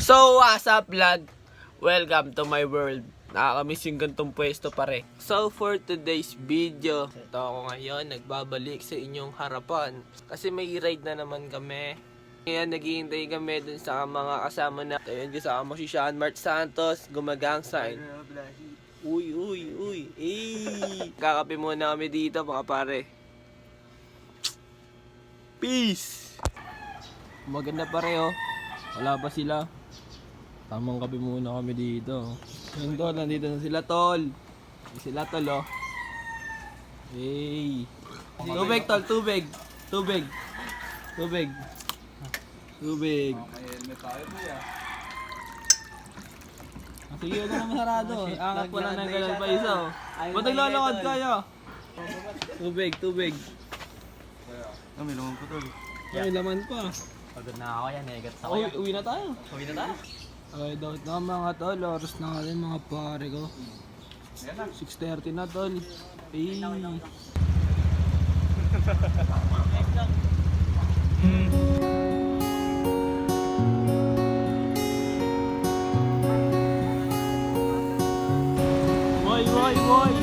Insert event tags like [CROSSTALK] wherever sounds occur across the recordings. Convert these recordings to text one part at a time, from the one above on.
So, what's up vlog? Welcome to my world. Nakakamiss yung gantong pwesto pare. So, for today's video, ito ako ngayon, nagbabalik sa inyong harapan. Kasi may ride na naman kami. Ngayon, naghihintay kami dun sa mga kasama na. Ayun, kasama si Sean Mart Santos, gumagang sign. Uy, uy, uy. Eh. Kakape muna kami dito mga pare. Peace! Maganda pare oh. Wala pa sila. Tamang kape muna kami dito. Yun tol, nandito na sila tol. Yung Sila tol oh. Hey. Tubig tol, tubig. Tubig. Tubig. Tubig. Ah, Sige, huwag ka na masarado. [LAUGHS] Angat mo lang ng ganun pa isa oh. Ba't naglalakad kayo? Tubig, tubig. Kami naman po tol. May laman pa. Pagod na ako yan, negat sa Uy, uwi na tayo. Uwi na tayo. Okay, daw na mga tol, oras na nga mga pare ko. 6.30 na tol. Eh. Boy, boy, boy!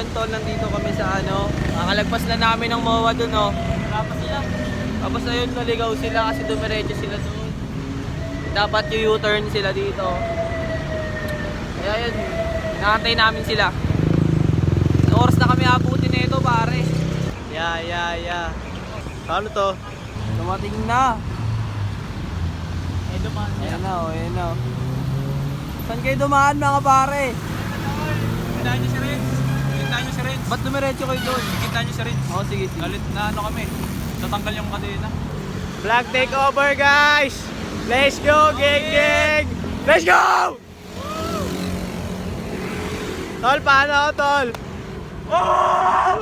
Ayun tol, nandito kami sa ano. Nakalagpas na namin ng MOA dun oh. Tapos sila. Tapos ayun, naligaw sila kasi dumiretso sila doon. Dapat yung U-turn sila dito. Kaya yun, nakantay namin sila. Oras na kami abutin na ito pare. Yeah, yeah, yeah. Paano to? Dumating na. Eh, dumaan Ayan na, oh, ayan na. oh. Saan kayo dumaan mga pare? Kita nyo si Renz. Kita nyo si Renz. Ba't dumiretso kayo doon? Kita nyo si Renz. Oh, sige, sige. Galit na ano kami. Tatanggal yung kadena. Flag takeover, guys! Let's go, gang, gang! Let's go! Tol, paano ako, tol? Oh!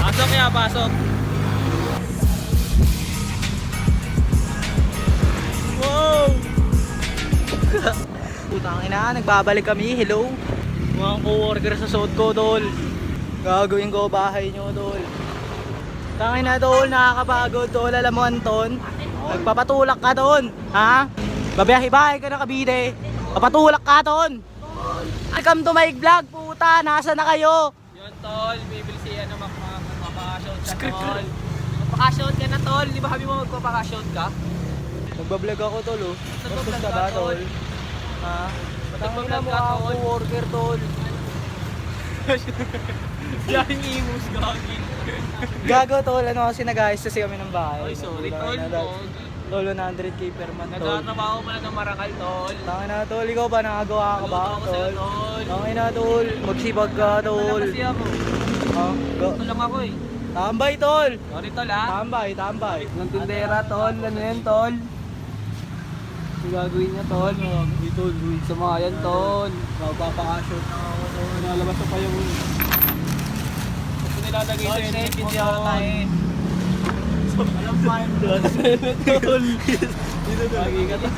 Pasok kaya, pasok. Ina, nagbabalik kami. Hello. Mga co-worker sa suot ko, tol. Gagawin ko bahay nyo, tol. Tangin na, tol. Nakakapagod, tol. Alam mo, Anton. Nagpapatulak ka, ton. Ha? Babiyahe-bahay ka na kabide. Papatulak ka, ton. Welcome to my vlog, puta. Nasa na kayo? Yun, tol. Bibili si ano, magpapakashoot ka, tol. lang. Magpapakashoot ka na, tol. Di ba sabi mo magpapakashoot ka? Nagbablog ako, tol, oh. Nagbablog ka, tol? Ha? Nagbablog mo ka, ako, tol? worker, tol. [LAUGHS] Yan, imus, gagi. Gago tol, ano kasi nag-ayos kasi kami ng bahay. Ay, sorry, Tol, tol. tol. Tol, 100k per month, tol. Nagtatrabaho pala ng marakal, tol. Tangin na, tol. Ikaw ba nakagawa ka ba, Naluto ako sa'yo, tol? tol. Tangin na, tol. Magsibag ka, tol. kasi ako. Ha? Go. Ito lang ako eh. Tambay, tol. Sorry, tol, ha? Tambay, tambay. Ng tindera, tol. Ano yan, tol? Ang gagawin niya, tol. Mga tol. Sa mga yan, tol. Magpapakashoot na ako, tol. Nalabas ko pa yung... Ito nilalagay sa safe yung mo, tol. Alam pa yun, tol. tol. Dito, tol. Lagi ka, tol.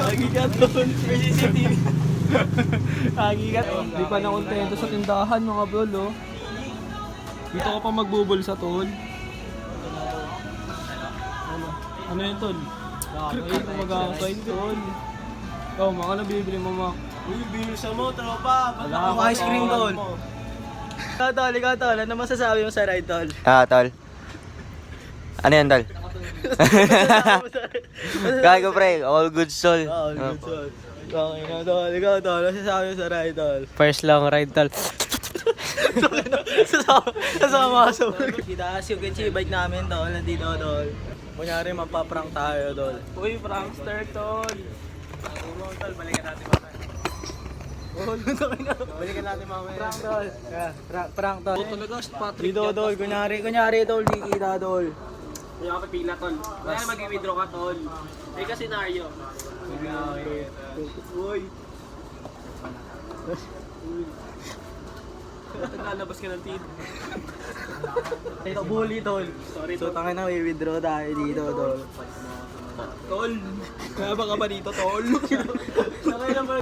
Lagi ka, tol. CCTV. Lagi ka, tol. Di pa na kontento sa tindahan, mga bro, oh. Dito ka pa magbubol sa tol. Ano? Yun, tol? Ay, kumagangkain, tol. Oh, mga na bibili mo, mak. Uy, binusa mo, tropa. Wala akong ice cream, tol. Ikaw, tol, ikaw, tol. Ano masasabi mo sa ride, tol? Ah, tol. Ano yan, tol? Gago, pre. All good soul. Oo, good, tol. Okay na, tol. Ikaw, tol. Ano masasabi mo sa ride, tol? First long ride, tol. Sasama sasama ka sa Itaas yung kitchen bike namin, tol. Nandito, tol. Kunyari, magpa-prank tayo, tol. Uy, prankster, tol. Tol, tol, balikan natin mamaya. Oh, Balikan natin mamaya. Prank, tol. Yeah, prank, prank, tol. talaga, si Patrick. Dito, tol. Kunyari, kunyari, tol. Di kita, tol. Hindi ka pipila, tol. Kaya mag-withdraw ka, tol. May ka senaryo. Uy. Lalabas ka ng teeth. Ito, bully, tol. Sorry, So, tangin na, may withdraw tayo dito, tol. Tol. Kaya ba ka ba dito, tol? Sakay lang ba?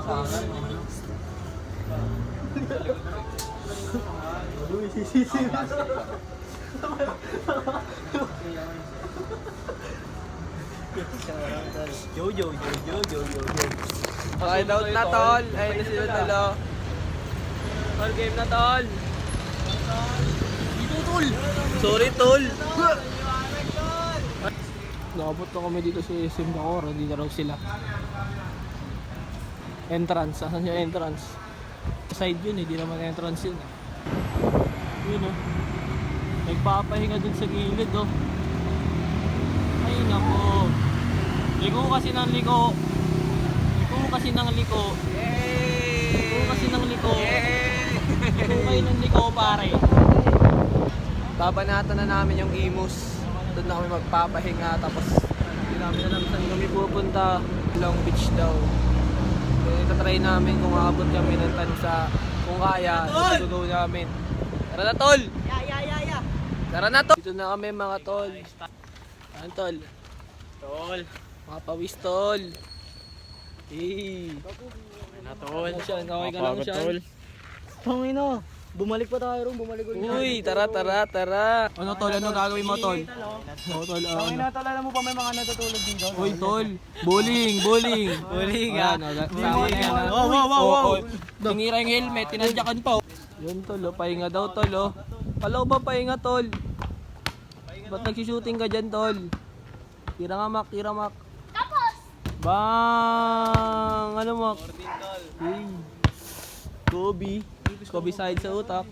Yo, yo, yo, yo, yo, yo, yo. Okay, na, tol. Ayun na sila, tol. oh. Tol, game na, tol. Dito, tol. Sorry, tol. Nakabot na kami dito sa SM Bacoor. Dito raw sila. Entrance. Asan yung entrance? Side yun eh. Di naman entrance yun. Yun oh. Nagpapahinga dun sa gilid oh. Ay nako. Liko kasi ng liko. Liko kasi ng liko. Liko kasi ng liko. Liko kayo ng liko pare. Babanatan na namin yung imus. Doon na kami magpapahinga tapos hindi namin alam saan kami pupunta. Long Beach daw. So, itatry namin kung aabot kami ng tansa. Kung kaya, itutugaw namin. Tara na, tol! Ya, ya, ya, ya. Tara na, tol! Dito na kami, mga tol. Ano, tol? Tol. Mga pawis, tol. Hey! Na, tol. Ano siya? Okay ka lang siya? Tangin na. Bumalik pa tayo ron, bumalik ulit. Uy, tara, tara, tara. Ano, tol? Ano gagawin mo, tol? Oo, tol. ah, ano? na, tol. Alam mo pa may mga natutulog dito. Uy, tol. Bowling, bowling. [LAUGHS] Bowling, ah. ah. Bowling, ah. Wow, wow, wow, wow. Tinira yung helmet, tinadyakan pa. Yun, tol. oh. Pahinga daw, tol. Oh. Kala ko ba pahinga, tol? Ba't nagsushooting ka dyan, tol? Tira nga, Mak. Tira, Mak. Tapos! Bang! Ano, Mak? Hey. Kobe. Kobe side sa utak.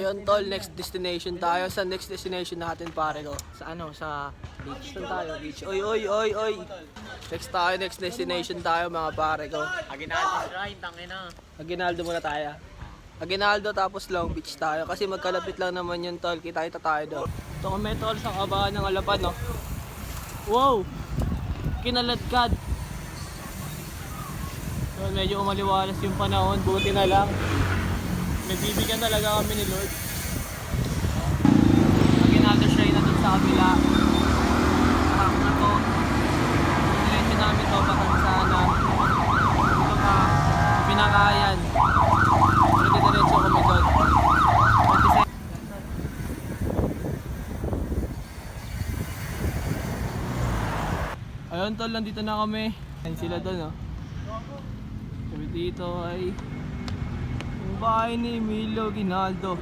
Ayun tol, next destination tayo. Sa next destination natin pare ko. Sa ano, sa beach. Saan tayo? Beach. Oy, oy, oy, oy. Next tayo, next destination tayo mga pare ko. Aginaldo Shrine, tangin na. Aguinaldo muna tayo. Aguinaldo tapos Long Beach tayo. Kasi magkalapit lang naman yun tol. Kita-kita tayo doon. Ito kami tol sa kabahan ng Alapan no. Wow! Kinaladkad. So, medyo umaliwalas yung panahon. Buti na lang. Nagbibigyan talaga kami ni Lord. Aguinaldo Shrine na dun sa kabila. Harap na to. Diretso namin to patang sana. Ito pa. Pinakayan. Pero diretso kami doon. 26 Ayun tol, nandito na kami. Ayun sila doon oh. Sabi dito ay yung bahay ni Emilio Ginaldo.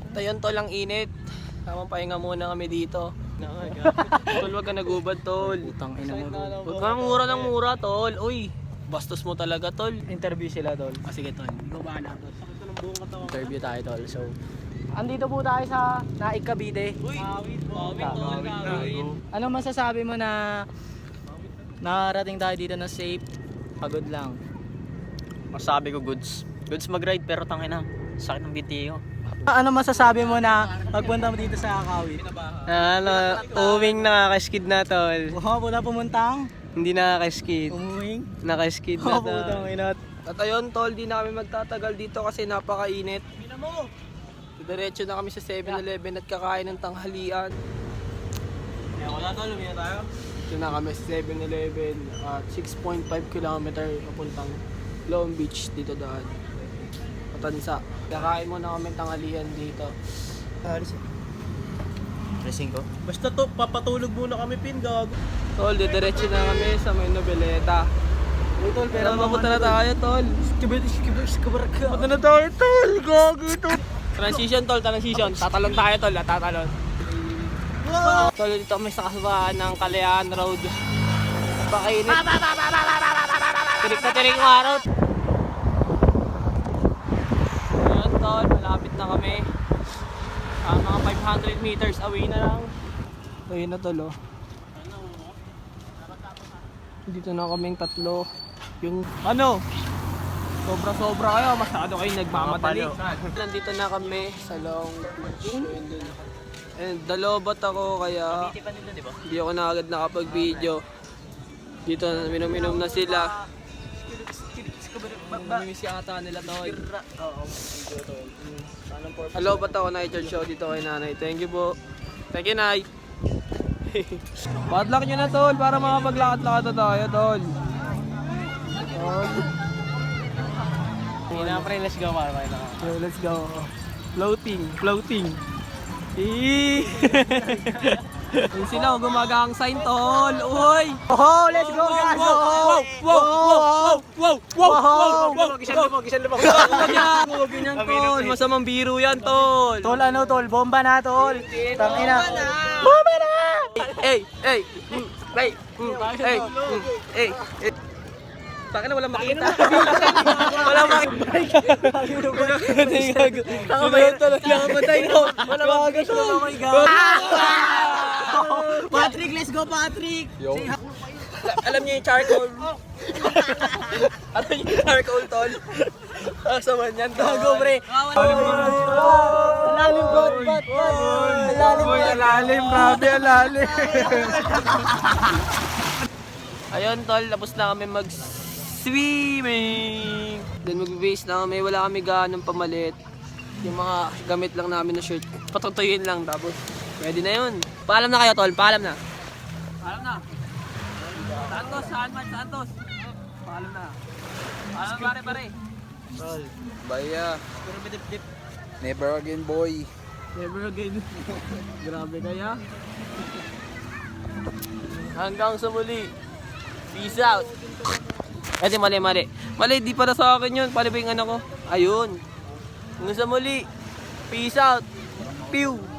At ayun tol, ang init. Tamang pahinga muna kami dito. [LAUGHS] tol, wag ka nagubad tol. Putang ina mo. Huwag kang mura ng mura tol. Uy, bastos mo talaga tol. Interview sila, tol. Ah, sige tol. Ikaw bahala tol. Interview tayo tol. So, Andito po tayo sa Naik Cavite. Uy! Kawit, tol, kawit. Ano masasabi mo na nakarating tayo dito na safe? Pagod lang. Masabi ko goods. Goods mag-ride pero tangin na. Sakit ng BTO. Ano masasabi mo na pagpunta mo dito sa Kakawit? Ano, uwing nakakaskid na tol. Wow, wala pumuntang. Hindi nakakaskid. Umuwing. Nakaskid na Oh, tol. putang ina. At ayun tol, di na kami magtatagal dito kasi napakainit. Diretso na kami sa 7-Eleven at kakain ng tanghalian. Kaya wala tol, lumina tayo. Dito na kami sa 7-Eleven at 6.5 km papuntang Long Beach dito daan. Patansa. Kakain muna kami ng tanghalian dito. Racing ko. Basta to, papatulog muna kami pin, gago. Tol, diretso na kami sa may Nobeleta. Uy tol, Pero mapunta na tayo, tol. Skibit, skibit, skibit ka. Punta na tayo, tol. Gago ito. Transition, tol. Transition. Tatalon tayo, tol. Tatalon. Tol, dito kami sa kasabaan ng Kalayaan Road. Pakainit. Tirik na tirik yung araw. Ayan, tol. Malapit na kami. Ah, mga 500 meters away na lang. Ayun na, tol, oh. Dito na kaming tatlo. Yung ano? Sobra-sobra kayo, masyado kayo nagmamadali. Nandito na kami sa Long Beach. And dalobat ako kaya Hindi pa nila, di ba? hindi ako na agad nakapag-video. Dito minom-minom na sila. Namimiss ata nila to. Oo. Hello, ba't ako na-charge show dito kay nanay? Thank you po. Thank you, nay. Padlock nyo na, tol, para makapaglakad-lakad na tayo, tol. Tol. Hindi na, pre. Let's go, para let's go. Floating, floating. Eee! Yun sila, gumagang sign, tol. Uy! Oh, let's go, guys! Wow! Wow! Wow! Wow! Wow! Wow! Wow! Gisan lumog, gisan lumog. Huwag yan! Huwag yan, tol. Masamang biro yan, tol. Tol, ano, tol? Bomba na, tol. Tangina. Hey, hey, mm, hey, mm, hey, mm, hey, Taka na, walang makita. walang makita. Nakamatay. Ko. Walang makita. Oh my God. Patrick, let's go, Patrick! Alam niyo yung charcoal? [LAUGHS] Alam niyo yung charcoal, tol? Kasaman yan, tol. Gago, pre. Lalim, bot, bot, bot. Lalim, Uy, alalim, grabe, alalim. [LAUGHS] Ayun, tol, tapos na kami mag-swimming. Then mag-base na kami, wala kami ganong pamalit. Yung mga gamit lang namin na shirt, patutuyin lang, tapos pwede na yun. Paalam na kayo, tol, paalam na. Paalam na. Santos, saan man, Santos? Paalam na. Paalam, pare, pare. Tol. Baya. Never again, boy. Never again. [LAUGHS] Grabe kaya. Hanggang sa muli. Peace out. Eh, mali, mali. Mali, di para sa akin yun. Pali ba yung ano ko? Ayun. Hanggang sa muli. Peace out. Pew.